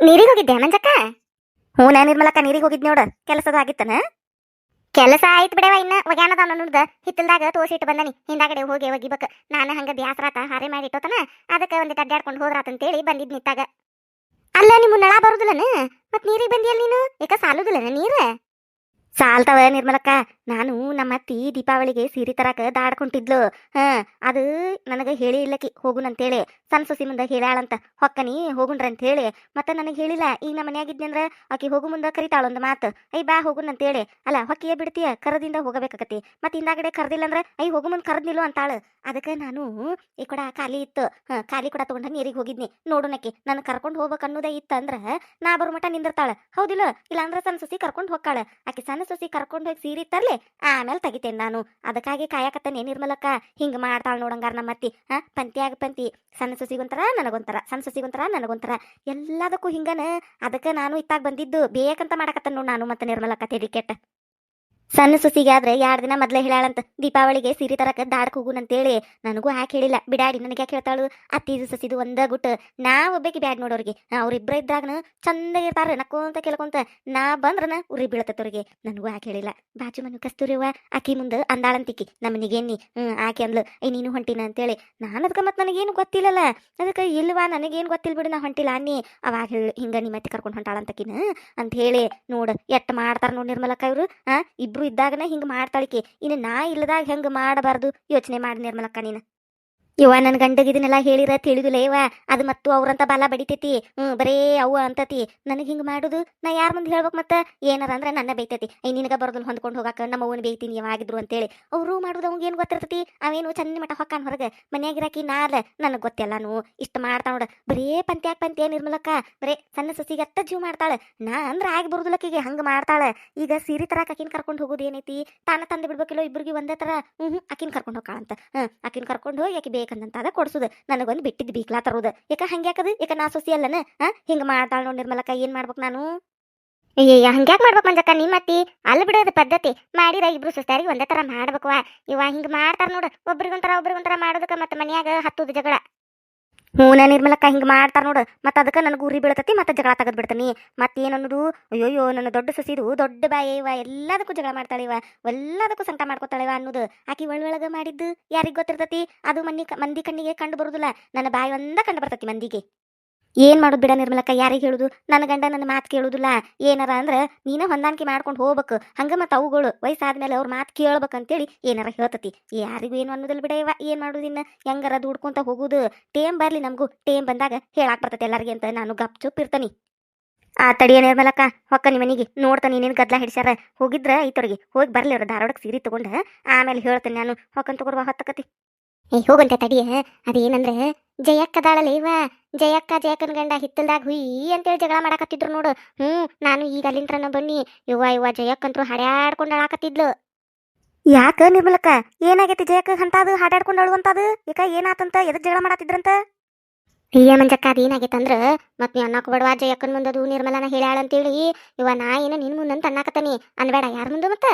ನೀರಿಗೆ ಹೋಗಿದ್ದೆ ಮಂಜಕ್ಕ? ಹ್ಞೂ ನಾನು ನಿರ್ಮಲಕ್ಕ ನೀರಿಗೆ ಹೋಗಿದ್ ನೋಡ ಕೆಲಸದ ಆಗಿತ್ತನ? ಕೆಲಸ ಆಯ್ತು ಬಿಡವ ಇನ್ನ ಒಗ್ಯಾನದ ನೋಡ್ದ ಹಿತ್ತಲ್ದಾಗ ತೋಸಿಟ್ಟು ಬಂದನಿ ಹಿಂದಾಗಡೆ ಹೋಗಿ ಒಗಿಬೇಕು. ನಾನು ಹಂಗ ಬ್ಯಾಸರಾತ ಹಾರೆ ಮಾಡಿ ಇಟ್ಟೋತನ ಅದಕ್ಕೆ ಒಂದಿಟ್ಟು ಅಡ್ಡಾಡ್ಕೊಂಡು ಹೋದ್ರಾತಂತೇಳಿ ಬಂದಿದ್ ನಿತ್ತಾಗ. ಅಲ್ಲ ನಿಮ್ಮ ನಳ ಬರುದಿಲ್ಲನ? ಮತ್ ನೀರಿಗೆ ಬಂದಿಯಲ್ಲ ನೀನು? ಯಾಕ ಸಾಲುದಿಲ್ಲನ ನೀರ? ಸಾಲ್ತವ ನಿರ್ಮಲಕ್ಕ. ನಾನು ನಮ್ಮ ಅತ್ತಿ ದೀಪಾವಳಿಗೆ ಸೀರೆ ತರಕ ದಾಡ್ಕೊಂತಿದ್ಲು. ಹಾ, ಅದು ನನಗೆ ಹೇಳಿ ಇಲ್ಲಕಿ, ಹೋಗುನಂತೇಳಿ. ಸಣ್ಣ ಸೊಸಿ ಮುಂದೆ ಹೇಳ್ಯಾಳಂತ. ಹೊಕ್ಕನಿ ಹೋಗುಣ್ರ ಅಂತ ಹೇಳಿ ಮತ್ತೆ ನನಗೆ ಹೇಳಿಲ್ಲ, ಈಗ ನಮ್ಮ ಮನ್ಯಾಗಿದ್ನಂದ್ರ ಆಕಿ ಹೋಗು ಮುಂದೆ ಕರಿತಾಳ ಒಂದು ಮಾತು. ಐ, ಬಾ ಹೋಗುನಂತೇಳಿ. ಅಲ್ಲ, ಹೊಕ್ಕಿಯ ಬಿಡ್ತೀಯ, ಕರದಿಂದ ಹೋಗಬೇಕಾಕತಿ ಮತ್ತೆ ಹಿಂದಾಗಡೆ ಕರ್ದಿಲ್ಲ ಅಂದ್ರೆ ಐ, ಹೋಗು ಮುಂದೆ ಕರೆದಿಲ್ಲ ಅಂತಾಳು. ಅದಕ್ಕೆ ನಾನು ಈ ಕೂಡ ಖಾಲಿ ಇತ್ತು. ಹಾ, ಖಾಲಿ ಕೂಡ ತಗೊಂಡ ನೀರಿಗೆ ಹೋಗಿದ್ನಿ. ನೋಡೋಣಕ್ಕೆ ನಾನು ಕರ್ಕೊಂಡು ಹೋಗ್ಬೇಕು ಅನ್ನೋದೇ ಇತ್ತು ಅಂದ್ರೆ ನಾ ಬರೋ ಮಟ ನಿಂದಿರ್ತಾಳ. ಹೌದಿಲ್ಲ? ಇಲ್ಲ ಅಂದ್ರೆ ಸಣ್ಣ ಸೊಸಿ ಕರ್ಕೊಂಡು ಹೋಗ್ತಾಳ ಆಕಿ ಸಣ್ಣ ಸೊಸಿ ಕರ್ಕೊಂಡು ಹೋಗಿ ಸೀರೆ ತರ್ಲಿ, ಆಮೇಲೆ ತೆಗಿತೇನೆ ನಾನು. ಅದಕ್ಕಾಗಿ ಕಾಯಕತ್ತೇನೆ ನಿರ್ಮಲಕ್ಕ ಹಿಂಗೆ ಮಾಡ್ತಾಳ ನೋಡಂಗಾರ ನಮ್ಮ ಅತ್ತಿ. ಹಾ? ಪಂತಿಯಾಗ ಪಂತಿ. ಸಣ್ಣ ಸೊಸಿಗೊಂಥರ ನನಗೊಂತರ ಸಣ್ಣ ಸೊಸಿಗೊಂಥರ ನನಗೊಂತರ ಎಲ್ಲದಕ್ಕೂ ಹಿಂಗನ ಅದಕ್ಕೆ ನಾನು ಇತ್ತಾಗ ಬಂದಿದ್ದು. ಬೇಕಂತ ಮಾಡಕತ್ತ ನೋಡು ನಾನು ಮತ್ತೆ ನಿರ್ಮಲಕ್ಕ ತೆರಿ ಕೆಟ್ಟ. ಸಣ್ಣ ಸುಸಿಗೆ ಆದ್ರೆ ಎರಡು ದಿನ ಮೊದ್ಲೇ ಹೇಳಾಳಂತ ದೀಪಾವಳಿಗೆ ಸೀರೆ ತರಕ ಅಂತ ಹೋಗುನಂತೇಳಿ ನನಗೂ ಯಾಕೆ ಹೇಳಿಲ್ಲ. ಬಿಡಾಡಿ, ನನಗೆ ಯಾಕೆ ಹೇಳ್ತಾಳು? ಅತ್ತಿದು ಸಸಿದು ಒಂದ ಗುಟ್ಟು. ನಾ ಒಬ್ಬಾಕಿ ಬ್ಯಾಡ್ ನೋಡೋರಿಗೆ. ಅವ್ರಿಬ್ರ ಇದ್ರಾಗನ ಚಂದ ಇರ್ತಾರ ನಕ್ಕೊಂತ ಕೇಳ್ಕೊಂತ ನಾ ಬಂದ್ರನ ಉರಿ ಬೀಳತ್ತವ್ರಿಗೆ ನನಗೂ ಯಾಕೆ ಹೇಳಿಲ್ಲ. ಬಾಜು ಮನೆ ಕಸ್ತೂರಿವ ಆಕಿ ಮುಂದೆ ಅಂದಾಳಂತಿಕಿ ನಮ್ಮನಿಗೇನಿ ಹ್ಮ್ ಆಕೆ ಅಂದ್ಲು ಐ ನೀನು ಹೊಂಟಿನ? ಅಂತೇಳಿ. ನಾನು ಅದಕ್ಕೆ ಮತ್ತೆ ನನಗೇನು ಗೊತ್ತಿಲ್ಲಲ್ಲ. ಅದಕ್ಕೆ ಇಲ್ವಾ, ನನಗೇನು ಗೊತ್ತಿಲ್ಲ ಬಿಡು, ನಾ ಹೊಂಟಿಲ್ಲ ಅನ್ನಿ. ಅವಾಗ ಹೇಳಿ, ಹಿಂಗ ನಿಮ್ಮ ಮತ್ತೆ ಕರ್ಕೊಂಡು ಹೊಂಟಾಳಂತಕಿನ? ಅಂತ ಹೇಳಿ, ನೋಡು, ಎಟ್ ಮಾಡ್ತಾರ ನೋಡ್ ನಿರ್ಮಲಕ್ಕ ಇವ್ರು ಆ ಇಬ್ರು ಇದ್ದಾಗನ ಹಿಂಗ ಮಾಡ್ತಾಳಿಕೆ ಇನ್ನು ನಾ ಇಲ್ಲದಾಗ ಹೆಂಗ್ ಮಾಡಬಾರ್ದು? ಯೋಚನೆ ಮಾಡಿ ನಿರ್ಮಲಕ್ಕ ನೀನು. ಇವ ನನ್ನ ಗಂಡಗ ಇದನ್ನೆಲ್ಲ ಹೇಳಿರ ತಿಳಿದಿಲ್ಲ ಇವ ಅದು ಮತ್ತು ಅವ್ರಂತ ಬಾಲ ಬಡಿತೈತಿ. ಹ್ಮ್, ಬರೇ ಅವ್ವ ಅಂತತಿ. ನನಗೆ ಹಿಂಗೆ ಮಾಡುದು? ನಾ ಯಾರ ಮುಂದೆ ಹೇಳ್ಬೇಕು ಮತ್ತೆ? ಏನಾರ ಅಂದ್ರ ನನ್ನ ಬೈತೈತಿ. ಐ ನಿನಗ ಬರೋದನ್ನ ಹೊಂದ್ಕೊಂಡು ಹೋಗಾಕ ನಮ್ಮ ಅವ್ವನ ಬೈತೀನಿ ಯಾವಾಗಿದ್ರು ಅಂತೇಳಿ. ಅವರು ಮಾಡುದು ಅವ್ಗೆ ಏನು ಗೊತ್ತಿರ್ತೈತಿ? ಅವೇನು ಚಂದ ಮಟ ಹೊಕ್ಕಾನ ಹೊರಗೆ? ಮನ್ಯಾಗಿರಾಕಿ ನನಗ್ ನನಗೆ ಗೊತ್ತಿಲ್ಲನು ಇಷ್ಟ ಮಾಡ್ತಾ ನೋಡ. ಬರೇ ಪಂತ್ಯಾಗ ಪಂತ್ಯ ನಿರ್ಮಲಕ್ಕ. ಬರೇ ಸಣ್ಣ ಸಸಿಗೆ ಅತ್ತ ಜೀವ ಮಾಡ್ತಾಳೆ. ನಾ ಅಂದ್ರೆ ಆಗಿ ಬರುದಿಲ್ಲಕ್ಕಿಗೆ ಹಂಗ ಮಾಡ್ತಾಳೆ. ಈಗ ಸೀರೆ ತರಾಕ ಆಕಿನ ಕರ್ಕೊಂಡು ಹೋಗೋದು ಏನೈತಿ? ತಾನ ತಂದು ಬಿಡ್ಬೇಕಿಲ್ಲ ಇಬ್ಬರಿಗೆ ಒಂದೇ ತರ? ಹ್ಮ್ ಹ್ಮ್, ಆಕಿನ ಕರ್ಕೊಂಡು ಹೋಗಾಳಂತ ಹ್ಮ್, ಆಕಿನ ಕರ್ಕೊಂಡು ಹೋಗಿ ಆಕಿ ಬೇಕಂದಂತ ಅದ ಕೊಡ್ಸುದು. ನನಗೊಂದು ಬಿಟ್ಟಿದ್ದು ಬೀಕ್ಲಾ ತರೋದು. ಯಾಕ ಹಂಗ್ಯಾಕದು ಯಾಕ ನಾ ಸೊಸಿ ಅಲ್ಲನ? ಹಾ ಹಿಂಗ ಮಾಡ್ತಾಳ ನೋಡಿ ನಿರ್ಮಲಕ್ಕ, ಏನ್ ಮಾಡ್ಬೇಕು ನಾನು? ಅಯ್ಯಯ್ಯ ಹಂಗ್ಯಾಕ್ ಮಾಡ್ಬೇಕು ಮಂಜಕ್ಕ ನಿಮ್ಮ ಅತ್ತಿ ಅಲ್ಲಿ ಬಿಡೋದು ಪದ್ಧತಿ. ಮಾಡಿರ ಇಬ್ರು ಸುಸ್ತಾರಿಗೆ ಒಂದೇ ತರ ಮಾಡ್ಬೇಕು ಇವ ಹಿಂಗ ಮಾಡ್ತಾರ ನೋಡು. ಒಬ್ರಿಗೊಂಥರ ಒಬ್ರಿಗೊಂಥರ ಮಾಡೋದಕ್ಕೆ ಮತ್ತೆ ಮನ್ಯಾಗ ಹತ್ತುದು ಜಗಳ. ಹ್ಞೂ ನಾ ನಿರ್ಮಲಕ್ಕ ಹಿಂಗೆ ಮಾಡ್ತಾರ ನೋಡು. ಮತ್ತೆ ಅದಕ್ಕೆ ನನಗೆ ಉರಿ ಬೀಳ್ತತಿ, ಮತ್ತೆ ಜಗಳ ತೆಗೆದು ಬಿಡ್ತೀನಿ. ಅಯ್ಯೋ ಅಯ್ಯೋ ನನ್ನ ದೊಡ್ಡ ಸಸಿದು ದೊಡ್ಡ ಬಾಯಿ ಇವ. ಎಲ್ಲದಕ್ಕೂ ಜಗಳ ಮಾಡ್ತಾಳೆ ಇವ. ಎಲ್ಲದಕ್ಕೂ ಸಂಕಟ ಮಾಡ್ಕೊತಾಳೆ ಇವ ಅನ್ನೋದು. ಆಕಿ ಒಳೊಳಗ ಮಾಡಿದ್ದು ಯಾರಿಗೆ ಗೊತ್ತಿರ್ತತಿ? ಅದು ಮನಿ ಮಂದಿ ಕಣ್ಣಿಗೆ ಕಂಡು ಬರುದಿಲ್ಲ. ನನ್ನ ಬಾಯಿ ಒಂದ ಕಂಡು ಬರ್ತತಿ ಮಂದಿಗೆ. ಏನ್ ಮಾಡೋದು ಬಿಡ ನಿರ್ಮಲಕ್ಕ, ಯಾರಿಗೆ ಹೇಳುದು? ನನ್ನ ಗಂಡ ನನ್ನ ಮಾತು ಕೇಳುದಿಲ್ಲ. ಏನಾರ ಅಂದ್ರೆ ನೀನ ಹೊಂದಾಣಿಕೆ ಮಾಡ್ಕೊಂಡು ಹೋಗ್ಬೇಕು. ಹಂಗ ಮತ್ತೆ ಅವುಗಳು ವಯಸ್ಸಾದ್ಮೇಲೆ ಅವ್ರ ಮಾತು ಕೇಳ್ಬೇಕಂತೇಳಿ ಏನಾರ ಹೇಳ್ತತಿ. ಯಾರಿಗೂ ಏನು ಅನ್ನೋದಿಲ್ಲ ಬಿಡ ಇವ, ಏನ್ ಮಾಡೋದಿನ್ನ ಹೆಂಗಾರ ದುಡ್ಕೊಂತ ಹೋಗುದು? ಟೇಮ್ ಬರ್ಲಿ ನಮಗೂ. ಟೇಮ್ ಬಂದಾಗ ಹೇಳಾಕ್ ಬರ್ತೈತೆ ಎಲ್ಲರಿಗೆ ಅಂತ ನಾನು ಗಪ್ ಚುಪ್ ಇರ್ತೀನಿ. ಆ ತಡಿಯ ನಿರ್ಮಲಕ್ಕ, ಹೊಕ್ಕ ನಿಮ್ಮ ಮನೆಗೆ. ನೋಡ್ತಾನೆ ನೀನೇನು ಗದ್ಲ ಹಿಡಿಸ್ಯಾರ. ಹೋಗಿದ್ರ ಐತವ್ರಿಗೆ. ಹೋಗಿ ಬರ್ಲಿ ಅವ್ರ ಧಾರವಾಡಕ್ಕೆ ಸೀರೆ ತಗೊಂಡ. ಆಮೇಲೆ ಹೇಳ್ತೇನೆ ನಾನು. ಹೊಕ್ಕನ್ ತಗೋರ್ವ, ಹೊತ್ತಕತಿ. ಏ ಹೋಗಂತೆ ತಡಿಯ. ಅದೇನಂದ್ರೆ ಜಯಕ್ಕದಾಳಲ್ಲ ಇವ ಜಯಕ್ಕ ಜಯಕ್ಕನ ಗಂಡ ಹಿತ್ತಲ್ದಾಗ ಹುಯಿ ಅಂತೇಳಿ ಜಗಳ ಮಾಡಾಕತ್ತಿದ್ರು ನೋಡು. ಹ್ಞೂ ನಾನು ಈಗ ಅಲ್ಲಿಂತ್ರನ ಬನ್ನಿ. ಇವ್ವ ಇವ್ವ ಜಯಕ್ಕಂತ್ರು ಹಾಡ್ಯಾಡ್ಕೊಂಡು ಅಳಾಕತ್ತಿದ್ಲು. ಯಾಕ ನಿರ್ಮಲಕ್ಕ? ಏನಾಗೈತಿ ಜಯಕ್ಕ ಅಂತಾದು ಹಾಡಾಡ್ಕೊಂಡು ಅಳುವಂತಾದು? ಯಾಕ ಏನಾತಂತ? ಎದಕ್ ಜಗಳ ಮಾಡತ್ತಿದ್ರಂತ ಹೀಯ ಮಂಜಕ್ಕ ಅದೇನಾಗೈತಂದ್ರ? ಮತ್ ನೀ ಅನ್ನಕ್ ಬಡವಾ ಜಯಕ್ಕನ ಮುಂದದು ನಿರ್ಮಲನ ಹೇಳ್ಯಾಳ ಅಂತೇಳಿ ಇವ ನಾ ಏನು ನಿನ್ ಮುಂದಂತ ಅಣ್ಣಾಕತ್ತನಿ ಅನ್ಬೇಡ ಯಾರ ಮುಂದೆ ಮತ್ತ?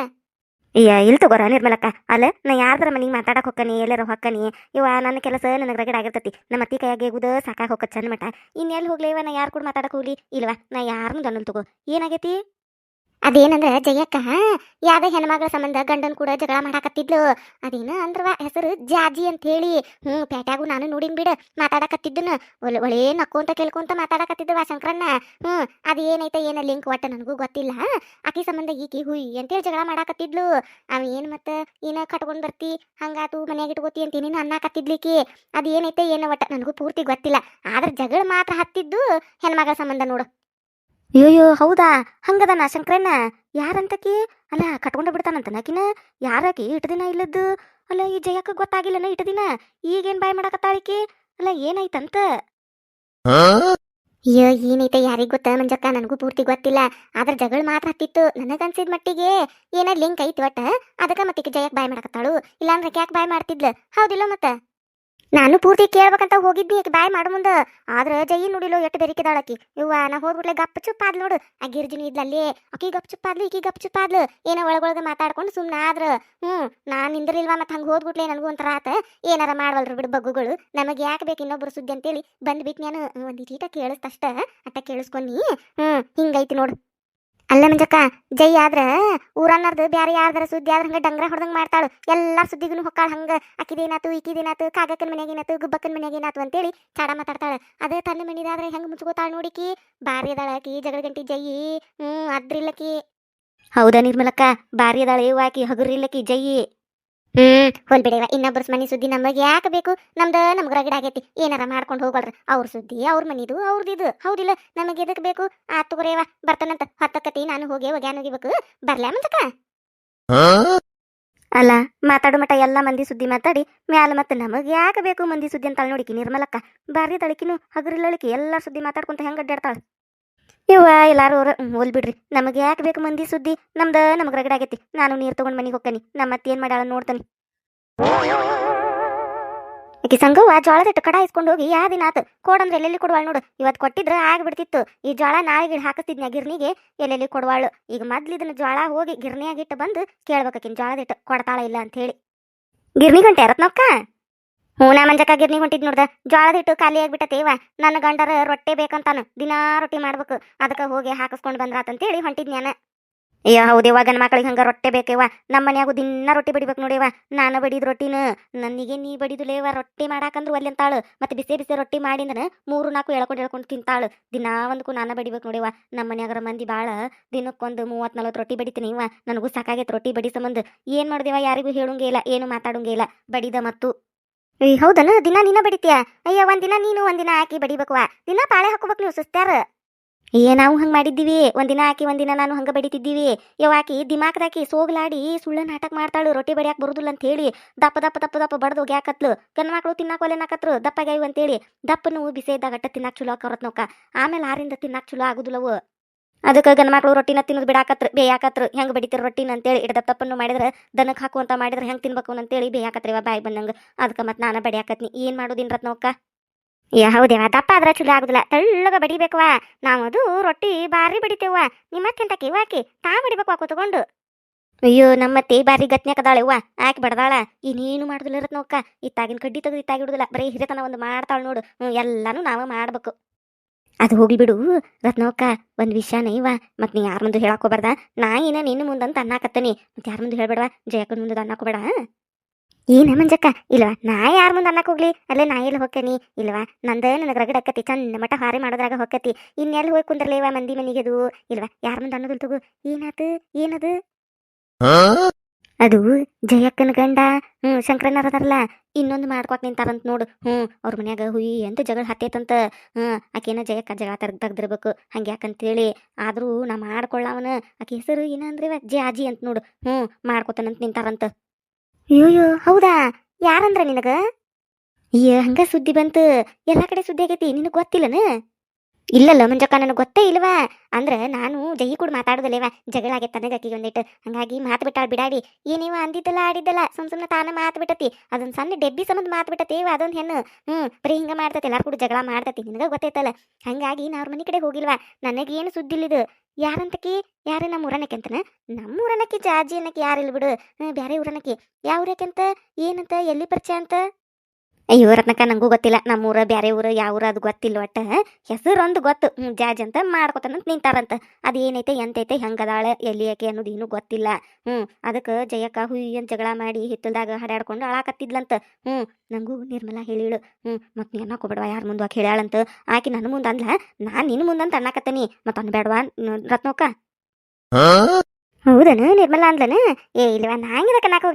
ಅಯ್ಯ, ಇಲ್ಲಿ ತಗೋರ ನಿರ್ಮಲಕ್ಕ ಅಲ್ಲ, ನಾ ಯಾರ್ದಾರ ಮನೆಗೆ ಮಾತಾಡಕ್ ಹೊಕ್ಕನಿ, ಎಲ್ಲಾರ ಹೊಕ್ಕನಿ. ಇವ ನನ್ನ ಕೆಲಸ ನನಗೆ ರಗಡ ಆಗಿರ್ತತಿ. ನಮ್ಮ ಅತ್ತಿ ಕೈಯಾಗೆ ಗುದ ಸಾಕಾಗ ಹೊಕ್ಕ ಚಂದ ಮಟ ಇನ್ನೆಲ್ಲಿ ಹೋಗ್ಲಿ ಇವ? ನಾ ಯಾರು ಕೂಡ ಮಾತಾಡಕ್ ಹೋಗ್ಲಿ? ಇಲ್ವಾ? ನಾ ಯಾರನ್ನೂ ದಣ್ಣಲ್ ತಗೋ. ಏನಾಗೈತಿ? ಅದೇನಂದ್ರ ಜಯಕ್ಕ ಯಾವ್ದ ಹೆಣ್ಮಗಳ ಸಂಬಂಧ ಗಂಡನ್ ಕೂಡ ಜಗಳ ಮಾಡಾಕತ್ತಿದ್ಲು. ಅದೇನ ಅಂದ್ರವ ಹೆಸರು ಜಾಜಿ ಅಂತ ಹೇಳಿ ಹ್ಞೂ ಪ್ಯಾಟ್ಯಾಗು ನಾನು ನೋಡಿನ್ ಬಿಡ ಮಾತಾಡಕತ್ತಿದ್ದನ್ನ ಒಳ್ಳೆ ಒಳ್ಳೆ ನಕ್ಕೊಂತ ಕೇಳ್ಕೊಂತ ಮಾತಾಡಕತ್ತಿದ್ದವ ಶಂಕರಣ್ಣ ಹ್ಮ್ ಅದ ಏನೈತೆ ಏನ ಲಿಂಕ್ ಒಟ್ಟ ನನಗೂ ಗೊತ್ತಿಲ್ಲ. ಆಕಿ ಸಂಬಂಧ ಈಕಿ ಹುಯ್ ಅಂತೇಳಿ ಜಗಳ ಮಾಡಾಕತ್ತಿದ್ಲು. ಅವ ಏನ್ ಮತ್ತ, ಏನ ಕಟ್ಕೊಂಡ್ ಬರ್ತಿ, ಹಂಗಾತು ಮನ್ಯಾಗ ಇಟ್ಕೋತಿ ಅಂತ ಏನೇನು ಅನ್ನಾಕತ್ತಿದ್ಲಿಕ್ಕೆ ಅದು ಏನೈತೆ ಏನ ಒಟ್ಟ ನನಗೂ ಪೂರ್ತಿ ಗೊತ್ತಿಲ್ಲ. ಆದ್ರ ಜಗಳ ಮಾತ್ರ ಹತ್ತಿದ್ದು ಹೆಣ್ಮಗಳ ಸಂಬಂಧ ನೋಡು. ಅಯ್ಯೋಯ್ಯೋ ಹೌದಾ? ಹಂಗದನ ಶಂಕರಣ್ಣ? ಯಾರಂತಕಿ? ಅಲ್ಲ ಕಟ್ಕೊಂಡ ಬಿಡ್ತಾನಂತ ನಾಕಿನ ಯಾರಾಕಿ ಇಟ್ಟು ದಿನ ಇಲ್ಲದ್ದು? ಅಲ್ಲ ಈ ಜಯಕ್ಕ ಗೊತ್ತಾಗಿಲ್ಲನ ಇಟ್ಟ ದಿನ? ಈಗೇನ್ ಬಾಯ್ ಮಾಡಕತ್ತಾಳಿಕಿ ಅಲ್ಲ ಏನಾಯ್ತಂತ? ಅಯ್ಯೋ ಏನೈತೆ ಯಾರಿಗ ಗೊತ್ತ ಮಂಜಕ್ಕ? ನನಗೂ ಪೂರ್ತಿ ಗೊತ್ತಿಲ್ಲ. ಆದ್ರ ಜಗಳ ಮಾತ್ರ ಹತ್ತಿತ್ತು ನನಗನ್ಸಿದ ಮಟ್ಟಿಗೆ. ಏನ ಲಿಂಕ್ ಐತಿ ಒಟ್ಟ ಅದಕ್ಕ ಮತ್ತೆ ಜಯಕ್ ಬಾಯ್ ಮಾಡಕತ್ತಾಳು. ಇಲ್ಲಾಂದ್ರೆ ಯಾಕೆ ಬಾಯ್ ಮಾಡ್ತಿದ್ಲ? ಹೌದಿಲ್ಲ ಮತ್ತ? ನಾನು ಪೂರ್ತಿ ಕೇಳ್ಬೇಕಂತ ಹೋಗಿದ್ನಿ ಆಕಿ ಬಾಯ್ ಮಾಡು ಮುಂದ. ಆದ್ರ ಜೈ ನುಡಿಲೋ ಎಟ್ಟು ಬೆರಿಕಿದಾಳಕಿ ಇವ್ವ ನಾ ಹೋಗ್ಬಿಟ್ಲೆ ಗಪ್ ಚುಪ್ ಆದ್ಲು ನೋಡು. ಆ ಗಿರ್ಜಿನಿ ಇದ್ಲಲ್ಲಿ. ಅಕಿ ಗಪ್ ಚುಪ್ ಆದ್ಲು, ಈಕಿ ಗಪ್ ಚುಪ್ ಆದ್ಲು. ಏನೋ ಒಳಗೊಳಗೆ ಮಾತಾಡ್ಕೊಂಡು ಸುಮ್ಮನೆ ಆದ್ರ. ಹ್ಮ್, ನಾನು ನಿಂದಿರ್ಲಿಲ್ವಾ ಮತ್ತೆ ಹಂಗ ಹೋದ್ಬಿಟ್ಲೆ ನನಗೂ ಒಂಥರ ಆತ. ಏನಾರ ಮಾಡ್ವಲ್ರು ಬಿಡು ಬಗ್ಗುಗಳು. ನಮಗೆ ಯಾಕೆ ಬೇಕು ಇನ್ನೊಬ್ರು ಸುದ್ದಿ ಅಂತೇಳಿ ಬಂದ್ಬಿಟ್ಟು ನಾನು. ಒಂದ್ ಈಟ ಕೇಳಿಸ್ತಷ್ಟ. ಅಟ್ಟ ಕೇಳಿಸ್ಕೊಂಡಿ ಹ್ಮ್, ಹಿಂಗೈತಿ ನೋಡು. ಅಲ್ಲ ಮಂಜಕ್ಕ, ಜೈ ಆದ್ರ ಊರನ್ನರ್ದು ಬ್ಯಾರೆ ಯಾರ್ದಾರ ಸುದ್ದಿ ಆದ್ರ ಹಂಗ ಡಂಗ್ರ ಹೊಡ್ದಂಗ್ ಮಾಡ್ತಾಳು. ಎಲ್ಲಾ ಸುದ್ದಿಗೂ ಹೊಕ್ಕಾಳ ಹಂಗ, ಅಕ್ಕಿದೇನಾತು, ಈಕಿದೇನಾತು, ಕಾಗಕ್ಕನ ಮನೆಗೇನಾತು ಗುಬ್ಬಕ್ಕನ ಮನೆಗೇನಾತು ಅಂತೇಳಿ ಚಾಡ ಮಾತಾಡ್ತಾಳ. ಅದೇ ತನ್ನ ಮನಿದಾದ್ರೆ ಹೆಂಗ್ ಮುಚ್ಕೋತಾಳ ನೋಡಿಕಿ ಬಾರಿ ಅದಾಳ ಆಕಿ ಜಗಳ ಗಂಟಿ ಜೈ, ಹ್ಮ್, ಅದ್ರಿಲ್ಲಕಿ. ಹೌದಾ ನಿರ್ಮಲಕ್ಕ ಬಾರಿ ಅದಾಳ ಆಕಿ, ಹಗುರಿಲ್ಲಕಿ ಜೈ. ಹ್ಮ್ ಹೊಲ್ ಬಿಡವ ಇನ್ನೊಬ್ಬರ ಮನಿ ಸುದ್ದಿ ನಮಗೆ ಯಾಕೆ ಬೇಕು? ನಮ್ದ ನಮ್ಗ ರಗಡ ಆಗೈತಿ. ಏನಾರ ಮಾಡ್ಕೊಂಡು ಹೋಗಲ್ರಿ ಅವ್ರ ಸುದ್ದಿ ಅವ್ರ ಮನಿದು ಅವ್ರದಿದು ಹೌದಿಲ್ಲ ನಮಗೆ ಎದಕ್ ಬೇಕು? ಆತ್ ತಗೋರೇವ ಬರ್ತಾನಂತ ಹತ್ತಕತಿ ನಾನು ಹೋಗಿ ಒಗ್ಯಾನ್ ಹೋಗಿಬೇಕು ಬರ್ಲ್ಯಾ ಮಂತಕ ಅಲ್ಲ ಮಾತಾಡೋ ಮಟ ಎಲ್ಲ ಮಂದಿ ಸುದ್ದಿ ಮಾತಾಡಿ ಮ್ಯಾಲ ಮತ್ತೆ ನಮಗೆ ಯಾಕೆ ಬೇಕು ಮಂದಿ ಸುದ್ದಿ ಅಂತ ನೋಡಿಕಿ ನಿರ್ಮಲಕ್ಕ ಬಾರಿ ತಳಕಿನು ಹಗರಿಲ್ಲಳಿಕಿ ಎಲ್ಲ ಸುದ್ದಿ ಮಾತಾಡ್ಕೊಂತ ಹೆಂಗ್ ಅಡ್ಡಾಡ್ತಾಳ ಇವ್ವ ಎಲ್ಲಾರು ಓಲ್ ಬಿಡ್ರಿ. ನಮಗೆ ಯಾಕೆ ಬೇಕು ಮಂದಿ ಸುದ್ದಿ? ನಮ್ದ ನಮಗ್ ರಗಡ ಆಗೈತಿ. ನಾನು ನೀರ್ ತಗೊಂಡ್ ಮನೆಗೆ ಹೋಗ್ತಾನಿ. ನಮ್ಮ ಮತ್ತೆ ಏನ್ ಮಾಡಾಳ ನೋಡ್ತಾನೆ. ಆಕೆ ಸಂಗವ್ವ ಜೋಳದ ಹಿಟ್ಟು ಕಡ ಇಸ್ಕೊಂಡು ಹೋಗಿ, ಯಾ ದಿನ ಆತು? ಕೊಡಂದ್ರೆ ಎಲ್ಲೆಲ್ಲಿ ಕೊಡುವಾಳ ನೋಡು. ಇವತ್ತು ಕೊಟ್ಟಿದ್ರ ಆಗ್ಬಿಡ್ತಿತ್ತು. ಈ ಜೋಳ ಗಿಡ ಹಾಕಿಸ್ತಿದ್ನ ಗಿರ್ನಿಗೆ? ಎಲ್ಲೆಲ್ಲಿ ಕೊಡುವಾಳು? ಈಗ ಮೊದ್ಲು ಇದನ್ನ ಜೋಳ ಹೋಗಿ ಗಿರ್ನಿಯಾಗಿಟ್ಟು ಬಂದು ಕೇಳ್ಬೇಕಿನ್ ಜೋಳದ ಹಿಟ್ಟು. ಕೊಡ್ತಾಳ ಇಲ್ಲ ಅಂತ ಹೇಳಿ. ಗಿರ್ನಿ ಗಂಟೆ ರತ್ನಕ್ಕ ಹ್ಞೂ ನಾ ಮಂಜಕ್ಕ ಗಿರ್ನಿ ಹೊಂಟಿದ್ ನೋಡ್ದ? ಜೋಳದ ಹಿಟ್ಟು ಖಾಲಿ ಆಗ್ಬಿಟ್ಟತೇವ ನನ್ನ ಗಂಡರ ರೊಟ್ಟೆ ಬೇಕಂತಾನು. ದಿನಾ ರೊಟ್ಟಿ ಮಾಡ್ಬೇಕು. ಅದಕ್ಕೆ ಹೋಗಿ ಹಾಕಿಸ್ಕೊಂಡು ಬಂದ್ರಾತಂತೇಳಿ ಹೊಂಟಿದ್ ನಾನು ಅಯ್ಯ ಹೌದೇವ ಗಂಡ ಮಕ್ಳಿಗೆ ಹಂಗ ರೊಟ್ಟೆ ಬೇಕೇವ ನಮ್ಮ ಮನ್ಯಾಗು ದಿನ ರೊಟ್ಟಿ ಬಡಿಬೇಕು ನೋಡಿವ ನಾನು ಬಡಿದ ರೊಟ್ಟಿನ ನನಗೆ ನೀ ಬಡಿದುಲೇವ ರೊಟ್ಟಿ ಮಾಡಾಕಂದ್ರು ಅಲ್ಲಿ ಅಂತಾಳು. ಮತ್ತೆ ಬಿಸಿ ಬಿಸಿ ರೊಟ್ಟಿ ಮಾಡಿಂದನ ಮೂರು ನಾಲ್ಕು ಎಳ್ಕೊಂಡು ಎಳ್ಕೊಂಡು ತಿಂತಾಳು. ದಿನಾ ಒಂದಕ್ಕೂ ನಾನು ಬಡಿಬೇಕು ನೋಡಿವ ನಮ್ಮ ಮನ್ಯಾಗರ ಮಂದಿ ಭಾಳ ದಿನಕ್ಕೊಂದು ಮೂವತ್ತು ನಲ್ವತ್ತು ರೊಟ್ಟಿ ಬಡಿತೀನಿ ಇವ. ನನಗೂ ಸಾಕಾಗೈತೆ ರೊಟ್ಟಿ ಬಡಿ ಸಂಬಂಧ. ಏನು ಮಾಡ್ದೇವ ಯಾರಿಗೂ ಹೇಳೋಂಗೇ ಇಲ್ಲ, ಏನು ಮಾತಾಡೋಂಗೇ ಇಲ್ಲ. ಬಡಿದ ಮತ್ತು. ಏ ಹೌದನ ದಿನ ನೀನ ಬಡಿತೀಯ? ಅಯ್ಯ ಒಂದಿನ ನೀನು ಒಂದಿನ ಆಕಿ ಬಡಿಬೇಕವ ದಿನ ಪಾಳೆ ಹಾಕೋಬೇಕು ನೀವು ಸುಸ್ತ್ಯಾರ ಏ, ನಾವು ಹಂಗ ಮಾಡಿದ್ದೀವಿ. ಒಂದಿನ ಆಕಿ ಒಂದಿನ ನಾನು ಹಂಗ ಬಡಿತಿದ್ದೀವಿ. ಯವಾಕಿ ದಿಮಾಕ್ದಾಕಿ ಸೋಗ್ಲಾಡಿ, ಸುಳ್ಳ ನಾಟಕ ಮಾಡ್ತಾಳು, ರೊಟ್ಟಿ ಬಡಿಯಾಕ ಬರುದಿಲ್ಲ ಅಂತ ಹೇಳಿ ದಪ್ಪ ದಪ್ಪ ದಪ್ಪ ದಪ್ಪ ಬಡದು ಹೋಗ್ಯಾಕತ್ಲು. ಗಂಡ ಮಕ್ಳು ತಿನ್ನಾಕ ಒಲೆನಾಕತ್ರು ದಪ್ಪಗಾಯ್ವು ಅಂತೇಳಿ ದಪ್ಪನು ಬಿಸಿ ಇದ್ದಾಗ ಅಟ್ಟ ತಿನ್ನಾಕ ಚಲೋ ಆಕವ್ರತ್ ನೋಕ ಆಮೇಲೆ ಆರಿಂದ ತಿನ್ನಾಕ ಚಲೋ ಆಗುದಿಲ್ಲವು. ಅದಕ್ಕೆ ಗಂಡ ಮಕ್ಳು ರೊಟ್ಟಿನ ತಿನ್ನೋದು ಬಿಡಾಕತ್ರ, ಬೇಯಾಕತ್ರು. ಹೆಂಗೆ ಬಡಿತೀರ ರೊಟ್ಟಿನ ಅಂತೇಳಿ ಇಡದ ತಪ್ಪನ್ನು ಮಾಡಿದ್ರೆ ದನಕ್ಕೆ ಹಾಕುವಂತ ಮಾಡಿದ್ರೆ ಹೆಂಗೆ ತಿನ್ಬೇಕು ಅಂತೇಳಿ ಬೇಯಾಕತ್ರಿ ಇವ ಬಾಯಿ ಬಂದಂಗೆ. ಅದಕ್ಕೆ ಮತ್ತೆ ನಾನು ಬಡಿಯಾಕತ್ನಿ. ಏನು ಮಾಡೋದಿನ್ ರತ್ನವಕ್ಕ ಏ, ಹೌದೇವ, ದಪ್ಪ ಆದ್ರೆ ಚಲೋ ಆಗುದಿಲ್ಲ. ತೆಳ್ಳಗ ಬಡಿಬೇಕವ ನಾವದು ರೊಟ್ಟಿ ಬಾರಿ ಬಡಿತೇವ ನಿಮ್ಮಕ್ಕಿಂತ ಕಿವಾಕಿ ತಾ ಬಡಿಬೇಕು ಕೂತ್ಕೊಂಡು. ಅಯ್ಯೋ ನಮ್ಮತ್ತೆ ಬಾರಿ ಗತ್ನ್ಯಾಕದಾಳೆ ಅವ್ವ ಆಕೆ ಬಡದಾಳ. ಇನ್ನೇನು ಮಾಡುದಿಲ್ಲ ರತ್ನವಕ್ಕ ಇತ್ತಾಗಿನ ಕಡ್ಡಿ ತೆಗೆದು ಇತ್ತಾಗಿಡುದಿಲ್ಲ. ಬರೀ ಹಿರಿತನ ಒಂದು ಮಾಡ್ತಾಳ ನೋಡು. ಎಲ್ಲಾನು ನಾವ ಮಾಡ್ಬೇಕು. ಅದು ಹೋಗಿ ಬಿಡು. ರತ್ನವಕ್ಕ, ಒಂದ್ ವಿಷಯನ ಇವ ಮತ್ ನೀ ಯಾರ ಮುಂದೆ ಹೇಳಕ್ ಹೋಗ್ಬಾರ್ದ? ನಾ ಏನ ನಿನ್ನ ಮುಂದಂತ ಅನ್ನಕತ್ತನಿ. ಮತ್ ಯಾರ ಮುಂದೆ ಹೇಳ್ಬೇಡವಾ? ಜಯಕ್ಕನ ಮುಂದೆ ಅನ್ನಾಕೋಬೇಡ ಏನ ಮಂಜಕ್ಕ? ಇಲ್ವಾ? ನಾ ಯಾರ ಮುಂದೆ ಅನ್ನಕ್ ಹೋಗ್ಲಿ? ಅಲ್ಲೇ ನಾ ಎಲ್ಲಿ ಹೋಗ್ತೇನಿ? ಇಲ್ವಾ? ನಂದ ನನಗೆ ರಗಡಕ್ಕತಿ ಚಂದ ಮಠ ಹಾರಿ ಮಾಡೋದ್ರಾಗ ಹೊಕ್ಕತಿ ಇನ್ನೆಲ್ಲಿ ಹೋಗಿ ಕುಂದ್ರಲೇವ ಮಂದಿ ಮನಿಗೆದು? ಇಲ್ವಾ? ಯಾರ ಮುಂದೆ ಅನ್ನೋದಿಲ್ಲ ತಗೋ. ಏನಾತು? ಏನದು? ಅದು ಜಯಕ್ಕನ ಗಂಡ ಹ್ಞೂ ಶಂಕರಣ್ಣರ ಅದಾರಲ್ಲ, ಇನ್ನೊಂದು ಮಾಡ್ಕೊಕ್ ನಿಂತಾರಂತ ನೋಡು. ಹ್ಞೂ ಅವ್ರ ಮನ್ಯಾಗ ಹುಯಿ ಅಂತ ಜಗಳ ಹತ್ತೈತಂತ. ಹ್ಞೂ ಆಕೇನ ಜಯಕ್ಕ ಜಗಳ ತೆಗ್ದು ತೆಗ್ದಿರ್ಬೇಕು. ಹಂಗೆ ಯಾಕಂತೇಳಿ ಆದರೂ ನಾ ಮಾಡ್ಕೊಳ್ಳವನ ಆಕೆ ಹೆಸರು ಏನಂದ್ರೆ ಜಾಜಿ ಅಂತ ನೋಡು. ಹ್ಞೂ ಮಾಡ್ಕೊತಾನಂತ ನಿಂತಾರಂತ. ಅಯ್ಯೋಯ್ಯೋ, ಹೌದಾ? ಯಾರಂದ್ರ ನಿನಗ? ಅಯ್ಯ ಹಂಗ ಸುದ್ದಿ ಬಂತು. ಎಲ್ಲಾ ಕಡೆ ಸುದ್ದಿ ಆಗೈತಿ, ನಿನಗೆ ಗೊತ್ತಿಲ್ಲನ? ಇಲ್ಲಲ್ಲ ಮಂಜಕ್ಕ ನನಗೆ ಗೊತ್ತೇ ಇಲ್ವಾ? ಅಂದ್ರೆ ನಾನು ಜೈ ಕೂಡ ಮಾತಾಡೋದಿಲ್ಲವ? ಜಗಳ ಆಗೈತೆ ನನಗೆ ಆಕಿಗೆ ಒಂದಿಟ್ಟು ಹಂಗಾಗಿ ಮಾತು ಬಿಟ್ಟಾಳ ಬಿಡಾಡಿ. ಏನಿವ ಅಂದಿದ್ದಲ್ಲ ಆಡಿದ್ದಲ್ಲ? ಸುಮ್ ಸುಮ್ಮನೆ ತಾನ ಮಾತು ಬಿಟ್ಟತಿ. ಅದೊಂದು ಸಣ್ಣ ಡೆಬ್ಬಿ ಸಂಬಂಧ ಮಾತು ಬಿಟ್ಟತಿ ಅದೊಂದು ಹೆಣ್ಣು. ಹ್ಞೂ ಬರೀ ಹಿಂಗೆ ಮಾಡ್ತತಿ. ಎಲ್ಲಾರು ಕೂಡ ಜಗಳ ಮಾಡ್ತತಿ. ನಿನಗೆ ಗೊತ್ತೈತಲ್ಲ? ಹಂಗಾಗಿ ನಾ ಅವ್ರ ಮನೆ ಕಡೆ ಹೋಗಿಲ್ವಾ? ನನಗೇನು ಸುದ್ದಿ ಇಲ್ಲಿದು ಯಾರಂತಕಿ? ಯಾರು ನಮ್ಮ ಊರನಕ್ಕೆ ಅಂತನ ನಮ್ಮ ಊರನಕ್ಕಿ ಜಾಜಿ ಅನ್ನಕ್ಕೆ ಯಾರಿಲ್ಲ ಬಿಡು? ಬ್ಯಾರೆ ಊರನಕ್ಕಿ. ಯಾವ ಅಂತ ಏನಂತ? ಎಲ್ಲಿ ಪರಿಚಯ ಅಂತ? ಅಯ್ಯೋ ರತ್ನಕ್ಕ ನಂಗೂ ಗೊತ್ತಿಲ್ಲ. ನಮ್ಮೂರ, ಬ್ಯಾರೆ ಊರ, ಯಾವ ಊರ ಅದು ಗೊತ್ತಿಲ್ಲ ಒಟ್ಟ. ಹೆಸರು ಒಂದು ಗೊತ್ತು ಜಾಜ್ ಅಂತ ಮಾಡ್ಕೊತಾನಂತ ನಿಂತಾರಂತ. ಅದು ಏನೈತೆ ಎಂತೈತೆ, ಹೆಂಗದಾಳ, ಎಲ್ಲಿ ಯಾಕೆ ಅನ್ನೋದು ಏನೂ ಗೊತ್ತಿಲ್ಲ. ಹ್ಞೂ ಅದಕ್ಕೆ ಜಯಕ್ಕ ಹುಯ್ಯನ್ ಜಗಳ ಮಾಡಿ ಹಿತ್ತಲ್ದಾಗ ಹಾಡಾಡ್ಕೊಂಡು ಅಳಾಕತ್ತಿದ್ಲಂತ. ಹ್ಞೂ ನಂಗೂ ನಿರ್ಮಲಾ ಹೇಳಿಳು. ಹ್ಞೂ ಮತ್ತೆ ನೀ ಹೋಗ್ಬೇಡವಾ ಯಾರ ಮುಂದೆ ಆಕೆ ಹೇಳ್ಯಾಳಂತ. ಆಕೆ ನನ್ನ ಮುಂದೆ ಅಂದ್ಲ, ನಾನು ನಿನ್ನ ಮುಂದಂತ ಅನ್ನಕತ್ತೀನಿ. ಮತ್ತೆ ಅನ್ಬೇಡವಾ ರತ್ನಕ್ಕ? ಹೌದನ? ನಿರ್ಮಲಾ ಅಂದ್ಲನ? ಏ, ಇಲ್ವಾ ನಾ ಹೆಂಗಿದಕ್ಕೆ ಕನ್ನಾಕ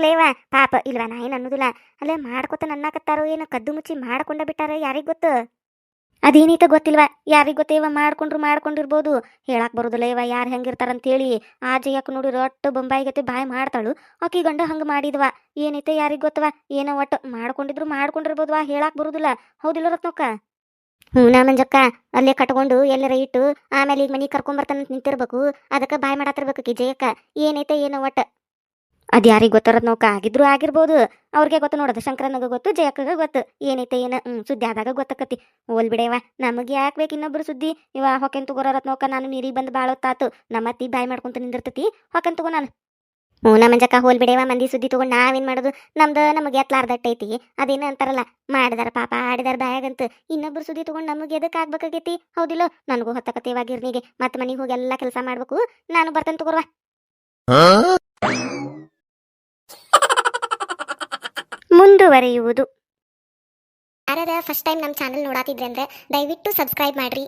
ಪಾಪ, ಇಲ್ವಾ ನಾ ಏನು ಅನ್ನೋದಿಲ್ಲ. ಅಲ್ಲೇ ಮಾಡ್ಕೊತ ನನ್ನಕತ್ತಾರೋ ಏನೋ ಕದ್ದು ಮುಚ್ಚಿ ಮಾಡ್ಕೊಂಡ ಬಿಟ್ಟಾರ ಯಾರಿಗ್ ಗೊತ್ತು? ಅದೇನೈತ ಗೊತ್ತಿಲ್ವಾ? ಯಾರಿಗ್ ಗೊತ್ತೇವ ಮಾಡ್ಕೊಂಡ್ರು ಮಾಡ್ಕೊಂಡಿರ್ಬೋದು. ಹೇಳಕ್ ಬರೋದಿಲ್ಲ ಇವ, ಯಾರು ಹೆಂಗಿರ್ತಾರಂತೇಳಿ. ಆ ಜಯಕ್ಕೆ ನೋಡಿ ರೊಟ್ಟು ಬೊಂಬಾಯಿಗತೆ ಬಾಯಿ ಮಾಡ್ತಾಳು. ಆಕಿ ಗಂಡ ಹಂಗೆ ಮಾಡಿದ್ವ? ಏನೈತೆ ಯಾರಿಗ್ ಗೊತ್ತವ? ಏನೋ ಒಟ್ಟು ಮಾಡ್ಕೊಂಡಿದ್ರು ಮಾಡ್ಕೊಂಡಿರ್ಬೋದ್ವಾ? ಹೇಳಕ್ ಬರೋದಿಲ್ಲ. ಹೌದಿಲ್ಲ ರತ್ನಕ್ಕ? ಹ್ಞೂ ನಾ ಮಂಜಕ್ಕ ಅಲ್ಲೇ ಕಟ್ಕೊಂಡು ಎಲ್ಲರ ಇಟ್ಟು ಆಮೇಲೆ ಈಗ ಮನೆಗೆ ಕರ್ಕೊಂಬರ್ತಾನಂತ ನಿಂತಿರ್ಬೇಕು. ಅದಕ್ಕೆ ಬಾಯ್ ಮಾಡತ್ತಿರ್ಬೇಕು ಜಯಕ್ಕ ಏನೈತೆ ಏನೋ ಒಟ್ಟ. ಅದು ಯಾರಿಗೆ ಗೊತ್ತಿರೋದು ನೋಕ ಆಗಿದ್ರು ಆಗಿರ್ಬೋದು. ಅವ್ರಿಗೆ ಗೊತ್ತು ನೋಡೋದು. ಶಂಕರನಗ ಗೊತ್ತು, ಜಯಕ್ಕಗೆ ಗೊತ್ತು. ಏನೈತೆ ಏನ ಹ್ಞೂ ಸುದ್ದಿ ಆದಾಗ ಗೊತ್ತಕತಿ. ಓಲ್ ಬಿಡೇವ. ನಮಗೆ ಯಾಕೆ ಬೇಕು ಇನ್ನೊಬ್ರು ಸುದ್ದಿ? ಇವ ಹೊಕೆನ್ ತಗೋರತ್ ನೋಕ ನಾನು ನೀರಿಗೆ ಬಂದು ಬಾಳೊತ್ತಾತು. ನಮ್ಮ ಅತ್ತಿ ಬಾಯ್ ಮಾಡ್ಕೊಂತ ನಿಂದಿರ್ತತಿ. ಹೊಕೆನ್ ತಗೋ ನಾನು. ಹ್ಞೂ ನಮ್ಮ ಮಂಜಕ್ಕ ಹೋಲ್ ಬಿಡೇವಾ, ಮಂದಿ ಸುದ್ದಿ ತಗೊಂಡು ನಾವೇನ್ ಮಾಡೋದು? ನಮ್ದು ನಮಗೆ ಎತ್ಲಾರ್ದಟ್ಟೈತಿ ಅದೇನು ಅಂತಾರಲ್ಲ, ಮಾಡಿದಾರ ಪಾಪ, ಆಡಿದಾರ ಬಾಯಾಗಂತ. ಇನ್ನೊಬ್ರು ಸುದ್ದಿ ತಗೊಂಡು ನಮಗೆ ಎದಕ್ಕೆ ಆಗ್ಬೇಕಾಗೈತಿ? ಹೌದಿಲ್ಲ, ನನಗೂ ಹೊತ್ತಕತ್ತೇವಾಗಿರ್ನಿಗೆ ಗಿರ್ನಿಗೆ ಮತ್ತೆ ಮನೆಗೆ ಹೋಗಿ ಎಲ್ಲ ಕೆಲಸ ಮಾಡ್ಬೇಕು. ನಾನು ಬರ್ತೇನೆ ತಗೋರ್ವ. ಮುಂದುವರಿಯುವುದು. ಯಾರದ ಫಸ್ಟ್ ಟೈಮ್ ನಮ್ಮ ಚಾನಲ್ ನೋಡಾತಿದ್ರೆ ಅಂದ್ರೆ ದಯವಿಟ್ಟು ಸಬ್ಸ್ಕ್ರೈಬ್ ಮಾಡ್ರಿ.